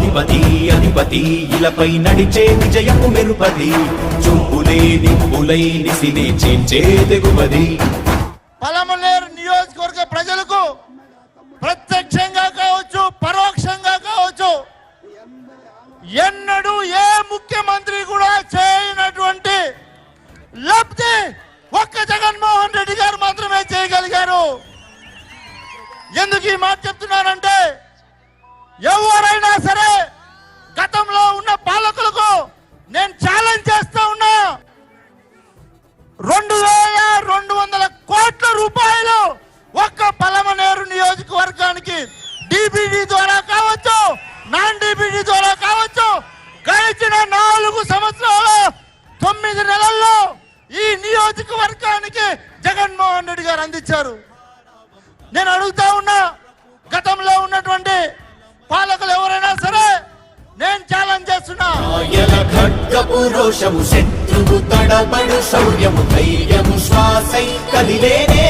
అధిపతి అధిపతి ఇలపై నడిచే విజయపు మెరుపది. చూపులే నిప్పులై నిసినే చేంచే తెగుమది పలమనేరు నియోజకవర్గ ప్రజలకు ప్రత్యక్షంగా కావచ్చు పరోక్షంగా కావచ్చు ఎన్నడూ ఏ ముఖ్యమంత్రి కూడా చేయనటువంటి లబ్ధి ఒక్క జగన్మోహన్ రెడ్డి గారు మాత్రమే చేయగలిగారు. ఎందుకు ఈ మాట చెప్తున్నానంటే ఎవరైనా సరే గతంలో ఉన్న పాలకులకు నేను ఛాలెంజ్ చేస్తా ఉన్నా. రెండు వేల రెండు వందల కోట్ల రూపాయలు ఒక్క పలమనేరు నియోజకవర్గానికి డిబిడి ద్వారా కావచ్చు నాన్ డిబిడి ద్వారా కావచ్చు గడిచిన నాలుగు సంవత్సరాలు తొమ్మిది నెలల్లో ఈ నియోజకవర్గానికి జగన్మోహన్ రెడ్డి గారు అందించారు. నేను అడుగుతా ఉన్నా రోషము శత్రువు తడబడు శౌర్యము ధైర్యము శ్వాసై కదిలేనే.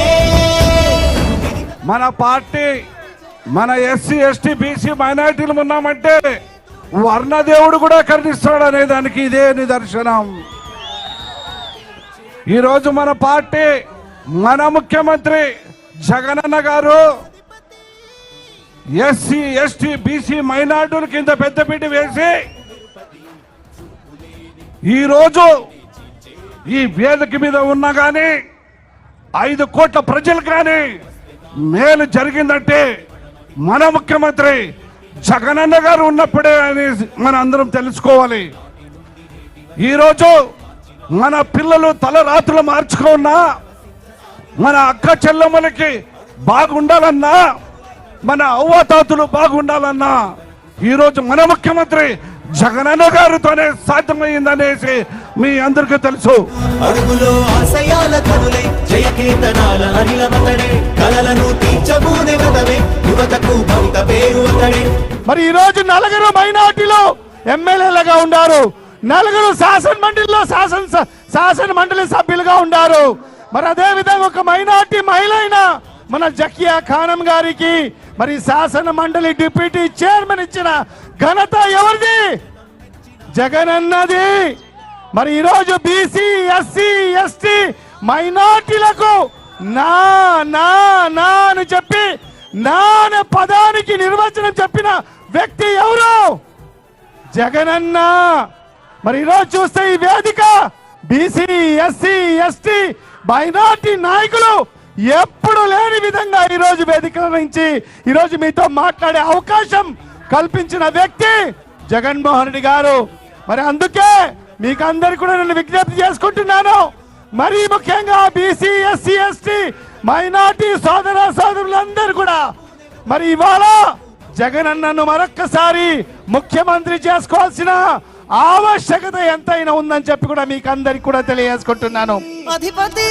మన పార్టీ మన ఎస్సీ ఎస్టీ బీసీ మైనార్టీలు ఉన్నామంటే వర్ణదేవుడు కూడా కరుణిస్తాడు అనే దానికి ఇదే నిదర్శనం. ఈరోజు మన పార్టీ మన ముఖ్యమంత్రి జగనన్న గారు ఎస్సీ ఎస్టీ బీసీ మైనార్టీల కింద పెద్దపీట వేసి ఈరోజు ఈ వేదిక మీద ఉన్నా కానీ ఐదు కోట్ల ప్రజలు కానీ మేలు జరిగిందంటే మన ముఖ్యమంత్రి జగనన్న గారు ఉన్నప్పుడే అని మన అందరం తెలుసుకోవాలి ఈరోజు మన పిల్లలు తలరాత్రులు మార్చుకున్నా మన అక్క చెల్లెమ్మలకి బాగుండాలన్నా మన అవ్వతాతులు బాగుండాలన్నా ఈరోజు మన ముఖ్యమంత్రి జగనన్న గారితోనే సాధ్యమైందనేసి మీ అందరికీ తెలుసు. అడుగులో ఆశయాల కనులై జయకేతనాల అనిలమతడే కలలను తీర్చబూనే వ్రతమే యువతకు భవిత పేరు అతడే. మరి ఈ రోజు నలుగురు మైనార్టీలు ఎమ్మెల్యేలుగా ఉన్నారు నలుగురు శాసన మండలిలో శాసన శాసన మండలి సభ్యులుగా ఉన్నారు మరి అదే విధంగా ఒక మైనార్టీ మహిళ అయిన మన జకియా ఖానం గారికి మరి శాసన మండలి డిప్యూటీ చైర్మన్ ఇచ్చిన ఘనత ఎవరిది? జగన్ అన్నది మరి ఈరోజు బీసీ ఎస్సీ ఎస్టీ మైనార్టీలకు నా నా నా అని చెప్పి నా అనే పదానికి నిర్వచనం చెప్పిన వ్యక్తి ఎవరు? జగనన్న. మరి ఈరోజు చూస్తే ఈ వేదిక బీసీ ఎస్సీ ఎస్టీ మైనార్టీ నాయకులు ఎప్పుడు లేని విధంగా ఈరోజు వేదికల నుంచి ఈరోజు మీతో మాట్లాడే అవకాశం కల్పించిన వ్యక్తి జగన్మోహన్ రెడ్డి గారు. మరి అందుకే మీకు అందరు కూడా నేను విజ్ఞప్తి చేసుకుంటున్నాను. మరీ ముఖ్యంగా బీసీ ఎస్సీ ఎస్టీ మైనార్టీ సోదర సోదరులందరూ కూడా. మరి ఇవాళ జగన్ అన్నను మరొక్కసారి ముఖ్యమంత్రి చేసుకోవాల్సిన ఆవశ్యకత ఎంతైనా ఉందని చెప్పి కూడా మీకు అందరికి కూడా తెలియజేసుకుంటున్నాను. అధిపతి